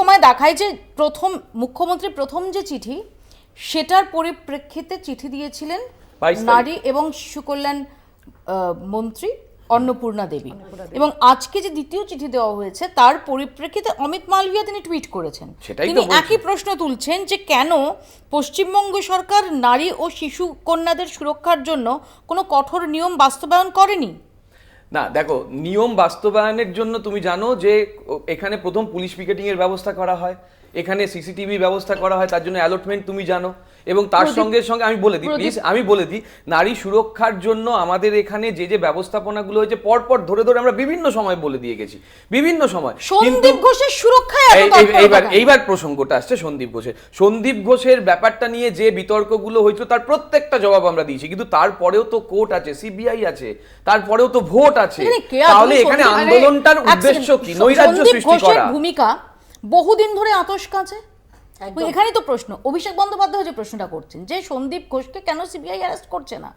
তোমায় দেখায় যে প্রথম মুখ্যমন্ত্রী প্রথম যে চিঠি সেটার পরিপ্রেক্ষিতে চিঠি দিয়েছিলেন নারী এবং শিশু কল্যাণ মন্ত্রী অন্নপূর্ণা দেবী। এবং আজকে যে দ্বিতীয় চিঠি দেওয়া হয়েছে তার পরিপ্রেক্ষিতে অমিত মালভিয়া তিনি টুইট করেছেন। তিনি একই প্রশ্ন তুলছেন যে কেন পশ্চিমবঙ্গ সরকার নারী ও শিশু কন্যাদের সুরক্ষার জন্য কোনো কঠোর নিয়ম বাস্তবায়ন করেনি? না, দেখো, নিয়ম বাস্তবায়নের জন্য তুমি জানো যে এখানে প্রথম পুলিশ পিকেটিং এর ব্যবস্থা করা হয়। এখানে সিসিটিভি ব্যবস্থা করা হয় তার জন্য অ্যালটমেন্ট তুমি জানো। এবং তার সঙ্গে সঙ্গে আমি বলে দিই প্লিজ আমি বলে দিই নারী সুরক্ষার জন্য আমাদের এখানে যে যে ব্যবস্থাপনাগুলো হয়েছে পরপর ধরে ধরে আমরা বিভিন্ন সময় বলে দিয়ে গেছি। বিভিন্ন সময়। সন্দীপ ঘোষের সুরক্ষায় তৎপরতা এইবার এইবার প্রসঙ্গটা আসছে সন্দীপ ঘোষের। সন্দীপ ঘোষের ব্যাপারটা নিয়ে যে বিতর্কগুলো হয়েছিল তার প্রত্যেকটা জবাব আমরা দিয়েছি। কিন্তু তারপরেও তো কোর্ট আছে সিবিআই আছে তারপরেও তো ভোট আছে। তাহলে এখানে আন্দোলনটার উদ্দেশ্য কি? নৈরাজ্য সৃষ্টি করা? ভূমিকা বহুদিন ধরে আতস কাছে এখানেই তো প্রশ্ন। অভিষেক বন্দ্যোপাধ্যায় যে প্রশ্নটা করছেন যে সন্দীপ ঘোষকে কেন সিবিআই অ্যারেস্ট করছে না?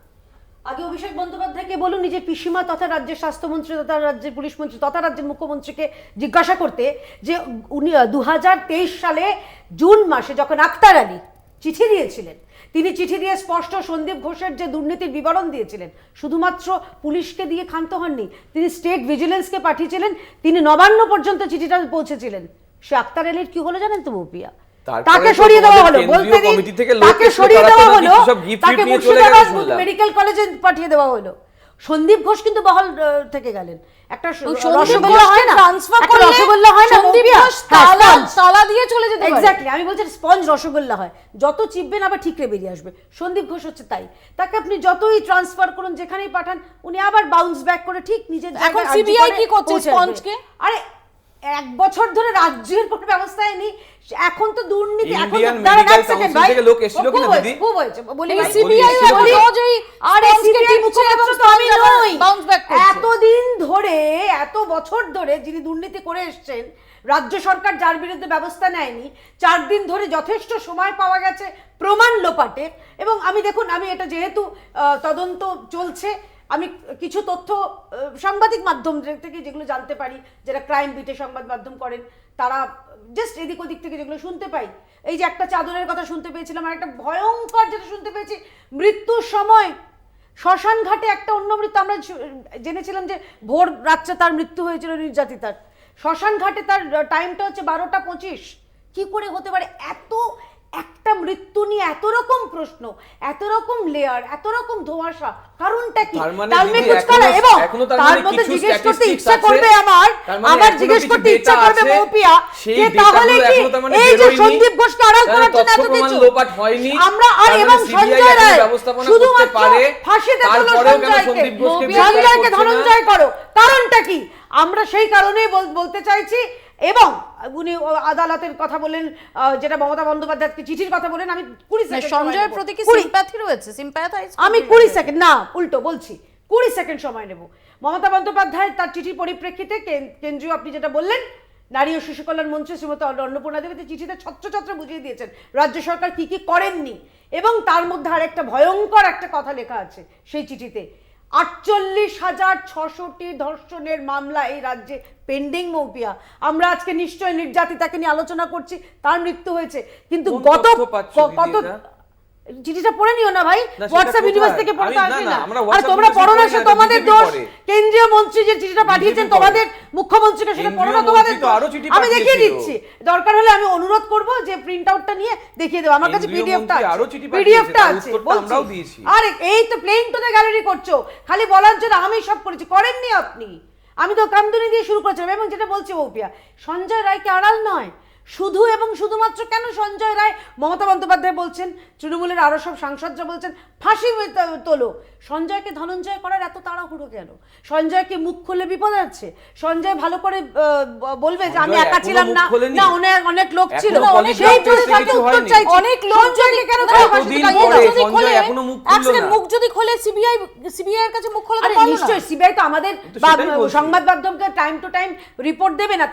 আগে অভিষেক বন্দ্যোপাধ্যায়কে বলুন নিজের পিসিমা তথা রাজ্যের স্বাস্থ্যমন্ত্রী তথা রাজ্যের পুলিশ মন্ত্রী তথা রাজ্যের মুখ্যমন্ত্রীকে জিজ্ঞাসা করতে যে উনি দুহাজার তেইশ সালে জুন মাসে যখন আক্তার আলী চিঠি দিয়েছিলেন তিনি চিঠি দিয়ে স্পষ্ট সন্দীপ ঘোষের যে দুর্নীতির বিবরণ দিয়েছিলেন শুধুমাত্র পুলিশকে দিয়ে ক্ষান্ত হননি তিনি স্টেট ভিজিলেন্সকে পাঠিয়েছিলেন তিনি নবান্ন পর্যন্ত চিঠিটা পৌঁছেছিলেন। সে আক্তার আলীর কি হলো জানেন তো বৌপিয়া? তাকে সরিয়ে দেওয়া হলো বলতে দিন, কমিটি থেকে লোক তাকে সরিয়ে দেওয়া হলো তাকে মুর্শিদাবাদ মেডিকেল কলেজে পাঠিয়ে দেওয়া হলো। সন্দীপ ঘোষ কিন্তু বহাল থেকে গেলেন। একটা রসগোল্লা হয় না? ট্রান্সফার একটা রসগোল্লা হয় না সন্দীপ ঘোষ তালা তালা দিয়ে চলে যেতে এক্স্যাক্টলি আমি বলছি স্পঞ্জ রসগোল্লা হয়। যত চিপবেন আবার ঠিকরে বেরিয়ে আসবে। সন্দীপ ঘোষ হচ্ছে তাই। তাকে আপনি যতই ট্রান্সফার করুন যেখানেই পাঠান উনি আবার বাউন্স ব্যাক করে ঠিক নিজের এখন করে কি করছে স্পঞ্জকে? আরে এক বছর ধরে রাজ্যের কোনো ব্যবস্থায় নেই এখন তো দুর্নীতি এখন দাঁড়ান এক Council ভাই। থেকে লোক এসেছিল কিনা দিদি? খুব হয়েছে বলি CBI বলি, এই আরে স্পঞ্জকে এবং তো আমি নই। bounce back করছে। এতদিন ধরে এত বছর ধরে যিনি দুর্নীতি করে এসছেন রাজ্য সরকার যার বিরুদ্ধে ব্যবস্থা নেয়নি চার দিন ধরে যথেষ্ট সময় পাওয়া গেছে প্রমাণ লোপাটের এবং আমি দেখুন আমি এটা যেহেতু তদন্ত চলছে আমি কিছু তথ্য সাংবাদিক মাধ্যম থেকে যেগুলো জানতে পারি, যারা ক্রাইম বিটে সংবাদ মাধ্যম করেন, তারা জাস্ট এদিক ওদিক থেকে যেগুলো শুনতে পাই। এই যে একটা চাদরের কথা শুনতে পেয়েছিলাম, আর একটা ভয়ঙ্কর যেটা শুনতে পেয়েছি, মৃত্যুর সময়। শ্মশান ঘাটে একটা অন্য মৃত্যু, আমরা জেনেছিলাম যে ভোর রাত্রে তার মৃত্যু হয়েছিল নির্যাতিতার। শ্মশান ঘাটে তার টাইমটা হচ্ছে বারোটা পঁচিশ। কি করে হতে পারে? এত একটা মৃত্যু নিয়ে এত রকম প্রশ্ন এত রকম লেয়ার এত রকম ধোঁয়াশা কারণটা কি? তার মানে তাল মে কালা এবং তার মানে মধ্যে জিজ্ঞেস করতে ইচ্ছা করবে আমার মানে আমার জিজ্ঞেস করতে ইচ্ছা করবে মৌপিয়া যে তাহলে কি মানে এই যে সন্দীপ ঘোষকে আড়াল করার জন্য এত কিছু। আমরা আর মানে এবং সঞ্জয় রায় শুধুমাত্র ফাঁসিতে তোলো সঞ্জয়কে। সঞ্জয়কে? ধনঞ্জয় করো। কারণটা কি? আমরা সেই কারণেই বলতে চাইছি এবং উনি আদালতের কথা বলেন যেটা মমতা বন্দ্যোপাধ্যায়কে চিঠির কথা বলেন আমি কুড়ি সেকেন্ড সঞ্জয়ের প্রতি কি সিম্প্যাথি রয়েছে? সিম্প্যাথাইজ আমি কুড়ি সেকেন্ড না উল্টো বলছি কুড়ি সেকেন্ড সময় নেব। মমতা বন্দ্যোপাধ্যায় তার চিঠির পরিপ্রেক্ষিতে কেন্দ্রীয় আপনি যেটা বললেন নারী ও শিশু কল্যাণ মন্ত্রী শ্রীমতী অন্নপূর্ণা দেবী চিঠিতে ছত্রছত্র বুঝিয়ে দিয়েছেন রাজ্য সরকার কি কি করেননি এবং তার মধ্যে আর একটা ভয়ঙ্কর একটা কথা লেখা আছে সেই চিঠিতে। আটচল্লিশ হাজার ছশোটি ধর্ষণের মামলা এই রাজ্যে পেন্ডিং মৌপিয়া আমরা আজকে নিশ্চয় নির্যাতিতাকে নিয়ে আলোচনা করছি তার মৃত্যু হয়েছে কিন্তু গত কত? চিঠিটা পড়ে নিও না ভাই। হোয়াটসঅ্যাপ ইউনিভার্স থেকে পড়তে আসবে না, আর তোমরা পড়ো না সে তোমাদের দোষ। কেন্দ্রীয় মন্ত্রী যে চিঠিটা পাঠিয়েছেন তোমাদের মুখ্যমন্ত্রীকে সেটা পড়ো না তোমাদের। আমি দেখিয়ে। দিচ্ছি। দরকার হলে আমি অনুরোধ করব যে প্রিন্ট আউটটা নিয়ে দেখিয়ে দেবো। আমার কাছে পিডিএফটা আছে। পিডিএফটা আছে বলছি। আমরাও দিয়েছি। আরে এই তো প্লেন টু দ্য গ্যালারি করছ। খালি বলার জন্য আমি সব করেছি। করেননি আপনি। আমি তো কামদুনি দিয়ে শুরু করেছিলাম এবং যেটা বলছি বৌপিয়া সঞ্জয় রায়কে আড়াল নয়। শুধু এবং শুধুমাত্র কেন সঞ্জয় রায় মমতা বন্দ্যোপাধ্যায় বলছেন তৃণমূলের আরও সব সাংসদরা বলছেন ফাঁসি তোলো। সঞ্জয়কে ধনঞ্জয় করার এত তাড়াহুড়ো কেন? সঞ্জয়কে মুখ খুললে বিপদ আছে? সঞ্জয় ভালো করে বলবে যে আমি একা ছিলাম না। না অনেক অনেক লোক ছিল। অনেক লোক কেন খোলে মুখ যদি খোলে সিবিআই সিবিআই এর কাছে মুখ খোলা নিশ্চয়ই সিবিআই তো আমাদের। সংবাদ মাধ্যমকে টাইম টু টাইম রিপোর্ট দেবে না।